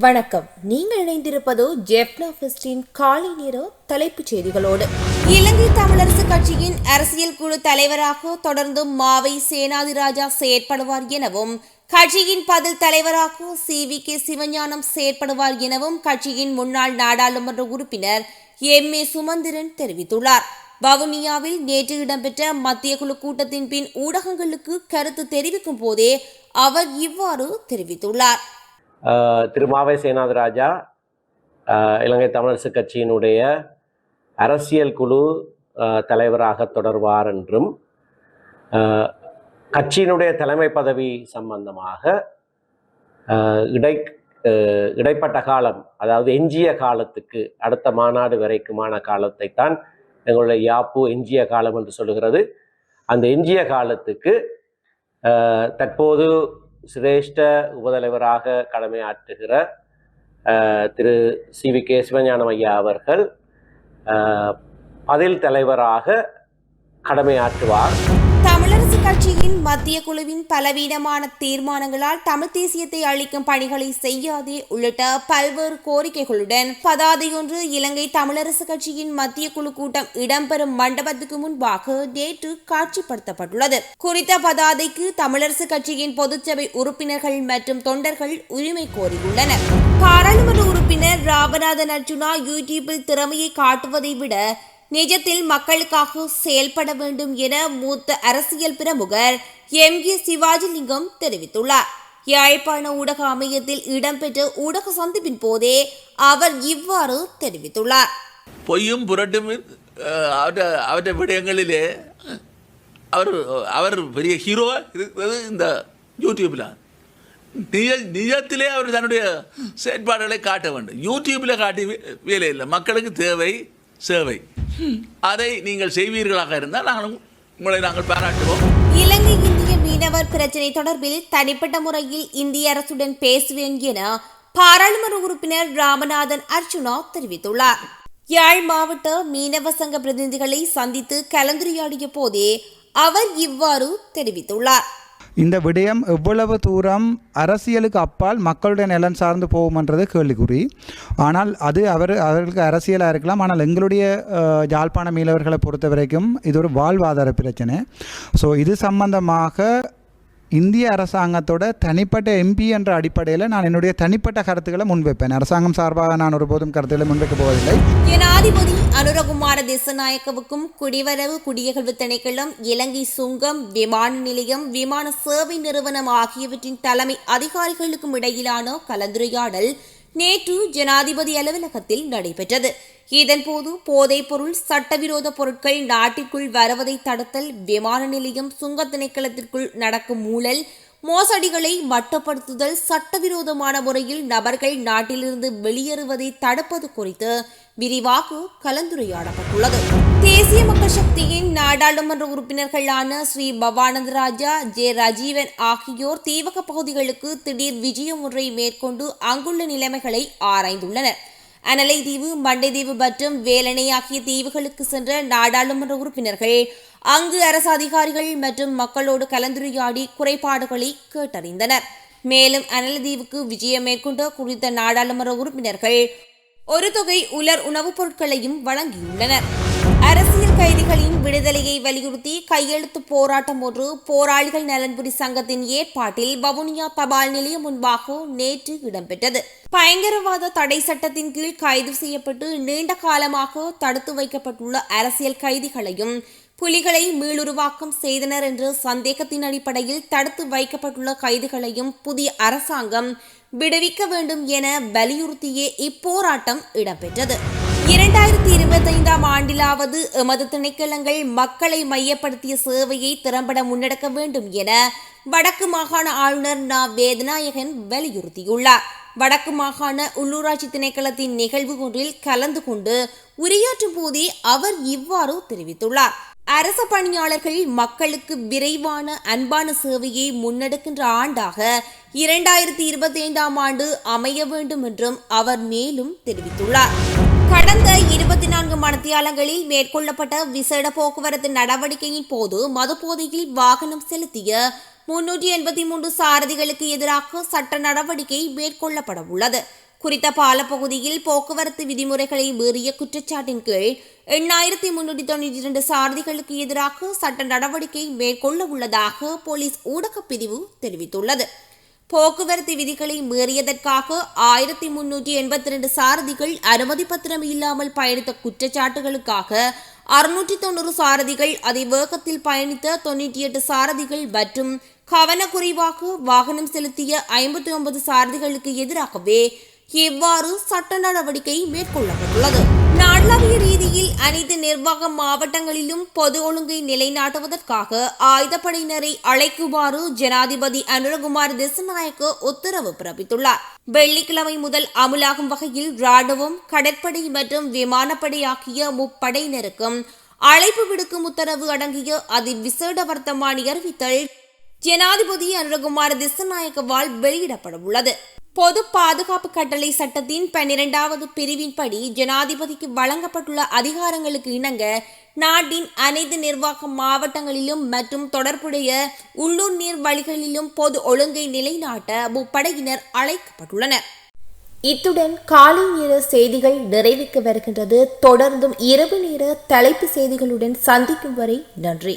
வணக்கம். நீங்கள் இணைந்திருப்பது ஜெப்னா பெஸ்டின் காலை நேர தலைப்புச் செய்திகளோடு. இலங்கை தமிழரசு கட்சியின் அரசியல் குழு தலைவராக தொடர்ந்து மாவை சேனாதிராஜா செயற்படுவார் எனவும் கட்சியின் பதில் தலைவராக சி. வி. கே. சிவஞானம் செயற்படுவார் எனவும் கட்சியின் முன்னாள் நாடாளுமன்ற உறுப்பினர் எம். ஏ. சுமந்திரன் தெரிவித்துள்ளார். வவுனியாவில் நேற்று இடம்பெற்ற மத்திய குழு கூட்டத்தின் பின் ஊடகங்களுக்கு கருத்து தெரிவிக்கும் போதே அவர் இவ்வாறு தெரிவித்துள்ளார். திரு மாவை இலங்கை தமிழரசு கட்சியினுடைய அரசியல் குழு தலைவராக தொடர்வார் என்றும் கட்சியினுடைய தலைமை பதவி சம்பந்தமாக இடை இடைப்பட்ட காலம் அதாவது எஞ்சிய காலத்துக்கு அடுத்த மாநாடு வரைக்குமான காலத்தை தான் எங்களுடைய யாப்பு எஞ்சிய காலம் என்று சொல்லுகிறது. அந்த எஞ்சிய காலத்துக்கு தற்போது சிரேஷ்ட உபதலைவராக கடமையாற்றுகிற திரு சி. வி. கே. சிவஞானம் ஐயா அவர்கள் பதில் தலைவராக கடமையாற்றுவார் தமிழரசு கட்சியின் மத்திய குழுவின் பலவீனமான தீர்மானங்களால் தமிழ் தேசியத்தை அளிக்கும் பணிகளை செய்யாதே உள்ளிட்ட பல்வேறு கோரிக்கைகளுடன் பதாதையொன்று இலங்கை தமிழரசு கட்சியின் மத்திய குழு கூட்டம் இடம்பெறும் மண்டபத்துக்கு முன்பாக நேற்று காட்சிப்படுத்தப்பட்டுள்ளது. குறித்த பதாதைக்கு தமிழரசு கட்சியின் பொதுச்சபை உறுப்பினர்கள் மற்றும் தொண்டர்கள் உரிமை கோரியுள்ளனர். பாராளுமன்ற உறுப்பினர் ராமநாதன் அர்ஜுனா யூடியூபில் திறமையை காட்டுவதை விட நிஜத்தில் மக்களுக்காக செயல்பட வேண்டும் என மூத்த அரசியல் பிரமுகர் எம். ஏ. சிவாஜிலிங்கம் தெரிவித்துள்ளார். யாழ்ப்பாண ஊடக அமையத்தில் இடம்பெற்ற ஊடக சந்திப்பின் போதே அவர் இவ்வாறு தெரிவித்துள்ளார். பொய்யும் புரட்டும் அவற்றை அவற்றை விடயங்களிலே அவர் அவர் பெரிய ஹீரோ இருக்கிறது இந்த யூடியூப்பில் நிஜ நிஜத்திலே அவர் தன்னுடைய செயற்பாடுகளை காட்ட வேண்டும். யூடியூப்பில் காட்டி வேலை இல்லை மக்களுக்கு தேவை சேவை. அதை நீங்கள் செய்வீர்களாக இருந்தால் நாங்கள் உங்களை நாங்கள் பாராட்டுவோம். இலங்கை இந்திய மீனவர் பிரச்சினை தொடர்பில் தனிப்பட்ட முறையில் இந்திய அரசுடன் பேசுவேன் என பாராளுமன்ற உறுப்பினர் ராமநாதன் அர்ஜுனா தெரிவித்துள்ளார். யாழ் மாவட்ட மீனவ சங்க பிரதிநிதிகளை சந்தித்து கலந்துரையாடிய போதே அவர் இவ்வாறு தெரிவித்துள்ளார். இந்த விடயம் எவ்வளவு தூரம் அரசியலுக்கு அப்பால் மக்களுடைய நலன் சார்ந்து போகும்ன்றது கேள்விக்குறி. ஆனால் அது அவர் அவர்களுக்கு அரசியலாக இருக்கலாம். ஆனால் எங்களுடைய அஹ், யாழ்ப்பாண மீனவர்களை பொறுத்த வரைக்கும் இது ஒரு வாழ்வாதார பிரச்சனை. ஸோ இது சம்பந்தமாக இந்திய அரசாங்கத்தோட தனிப்பட்ட எம்பி என்ற அடிப்படையில் நான் என்னுடைய தனிப்பட்ட கருத்துக்களை முன்வைப்பேன். அரசாங்கம் சார்பாக நான் ஒருபோதும் கருத்துக்களை முன்வைக்கப் போவதில்லை. அனுரகுமார திசநாயக்கவுக்கும் குடிவரவு குடியகழ்வு திணைக்களம் இலங்கை சுங்கம் விமான நிலையம் விமான சேவை நிறுவனம் ஆகியவற்றின் தலைமை அதிகாரிகளுக்கும் இடையிலான கலந்துரையாடல் நேற்று ஜனாதிபதி அலுவலகத்தில் நடைபெற்றது. இதன்போது போதைப்பொருள் சட்டவிரோத பொருட்கள் நாட்டிற்குள் வருவதை தடுத்தல் விமான நிலையம் சுங்க திணைக்களத்திற்குள் நடக்கும் ஊழல் மோசடிகளை மட்டுப்படுத்துதல் சட்டவிரோதமான முறையில் நபர்கள் நாட்டிலிருந்து வெளியேறுவதை தடுப்பது குறித்து விரிவாக கலந்துரையாடப்பட்டுள்ளது. தேசிய மக்கள் சக்தியின் நாடாளுமன்ற உறுப்பினர்களான ஸ்ரீ பவானந்த ராஜா ஜே ராஜீவன் ஆகியோர் தீவக பகுதிகளுக்கு திடீர் விஜயம் ஒன்றை மேற்கொண்டு அங்குள்ள நிலைமைகளை ஆராய்ந்துள்ளனர். அனலை தீவு மண்டைதீவு மற்றும் வேலணை ஆகிய தீவுகளுக்கு சென்ற நாடாளுமன்ற உறுப்பினர்கள் அங்கு அரசு அதிகாரிகள் மற்றும் மக்களோடு கலந்துரையாடி குறைபாடுகளை கேட்டறிந்தனர். மேலும் அனலதீவுக்கு விஜயம் மேற்கொண்ட குறித்த நாடாளுமன்ற உறுப்பினர்கள் ஒரு தொகை உலர் உணவுப் பொருட்களையும் வழங்கியுள்ளனர். அரசியல் கைதிகளின் விடுதலையை வலியுறுத்தி கையெழுத்து போராட்டம் ஒன்று போராளிகள் நலன்புரி சங்கத்தின் ஏற்பாட்டில் வவுனியா தபால் நிலையம் முன்பாக நேற்று இடம்பெற்றது. பயங்கரவாத தடை சட்டத்தின் கீழ் கைது செய்யப்பட்டு நீண்ட காலமாக தடுத்து வைக்கப்பட்டுள்ள அரசியல் கைதிகளையும் புலிகளை மீளுருவாக்கம் செய்தனர் என்ற சந்தேகத்தின் அடிப்படையில் தடுத்து வைக்கப்பட்டுள்ள கைதிகளையும் புதிய அரசாங்கம் விடுவிக்க வேண்டும் என வலியுறுத்தியே இப்போராட்டம் இடம்பெற்றது. இரண்டாயிரத்தி இருபத்தைந்தாம் ஆண்டிலாவது எமது திணைக்களங்கள் மக்களை மையப்படுத்திய சேவையை திறம்பட முன்னெடுக்க வேண்டும் என வடக்கு மாகாண ஆளுநர் நா. வேதநாயகன் வலியுறுத்தியுள்ளார். வடக்கு மாகாண உள்ளூராட்சி திணைக்களத்தின் நிகழ்வு ஒன்றில் கலந்து கொண்டு உரையாற்றும் போதே அவர் இவ்வாறு தெரிவித்துள்ளார். அரச பணியாளர்கள் மக்களுக்கு விரைவான அன்பான சேவையை முன்னெடுக்கின்ற ஆண்டாக இரண்டாயிரத்தி இருபத்தி ஐந்தாம் ஆண்டு அமைய வேண்டும் என்றும் அவர் மேலும் தெரிவித்துள்ளார். கடந்த இருபத்தி நான்கு மணித்தியாலங்களில் மேற்கொள்ளப்பட்ட விசேட போக்குவரத்து நடவடிக்கையின் போது மதுபோதையில் வாகனம் செலுத்திய முன்னூற்றி எண்பத்தி மூன்று சாரதிகளுக்கு எதிராக சட்ட நடவடிக்கை மேற்கொள்ளப்பட உள்ளது. குறித்த பாலப்பகுதியில் போக்குவரத்து விதிமுறைகளை மீறிய குற்றச்சாட்டின் கீழ் எண்ணாயிரத்தி முன்னூற்றி தொண்ணூற்றி இரண்டு சாரதிகளுக்கு எதிராக சட்ட நடவடிக்கை மேற்கொள்ள உள்ளதாக போலீஸ் ஊடகப் பிரிவு தெரிவித்துள்ளது. போக்குவரத்து விதிகளை மீறியதற்காக ஆயிரத்தி முன்னூற்றி எண்பத்தி ரெண்டு சாரதிகள் அனுமதி பத்திரம் இல்லாமல் பயணித்த குற்றச்சாட்டுகளுக்காக அறுநூற்றி தொண்ணூறு சாரதிகள் அதை வேகத்தில் பயணித்த தொண்ணூற்றி எட்டு சாரதிகள் மற்றும் கவனக்குறைவாக வாகனம் செலுத்திய ஐம்பத்தி ஒன்பது சாரதிகளுக்கு எதிராகவே இவ்வாறு சட்ட நடவடிக்கை மேற்கொள்ளப்பட்டுள்ளது? நாடளாவிய ரீதியில் அனைத்து நிர்வாக மாவட்டங்களிலும் பொது ஒழுங்கை நிலைநாட்டுவதற்காக ஆயுதப்படையினரை அழைக்குமாறு ஜனாதிபதி அனுரகுமார் திசநாயக்க உத்தரவு பிறப்பித்துள்ளார். வெள்ளிக்கிழமை முதல் அமுலாகும் வகையில் ராணுவம் கடற்படை மற்றும் விமானப்படை ஆகிய முப்படையினருக்கும் அழைப்பு விடுக்கும் உத்தரவு அடங்கிய அதில் விசேட வர்த்தமானி அறிவித்தல் ஜனாதிபதி அனுரகுமார் திசநாயக்கவால் வெளியிடப்பட உள்ளது பொது பாதுகாப்பு கட்டளை சட்டத்தின் பன்னிரெண்டாவது பிரிவின்படி ஜனாதிபதிக்கு வழங்கப்பட்டுள்ள அதிகாரங்களுக்கு இணங்க நாட்டின் அனைத்து நிர்வாக மாவட்டங்களிலும் மற்றும் தொடர்புடைய உள்ளூர் நீர் வழிகளிலும் பொது ஒழுங்கை நிலைநாட்ட முப்படையினர் அழைக்கப்பட்டுள்ளனர். இத்துடன் காலை நேர செய்திகள் நிறைவுக்கு வருகின்றது. தொடர்ந்தும் இரவு நேர தலைப்பு செய்திகளுடன் சந்திக்கும் வரை நன்றி.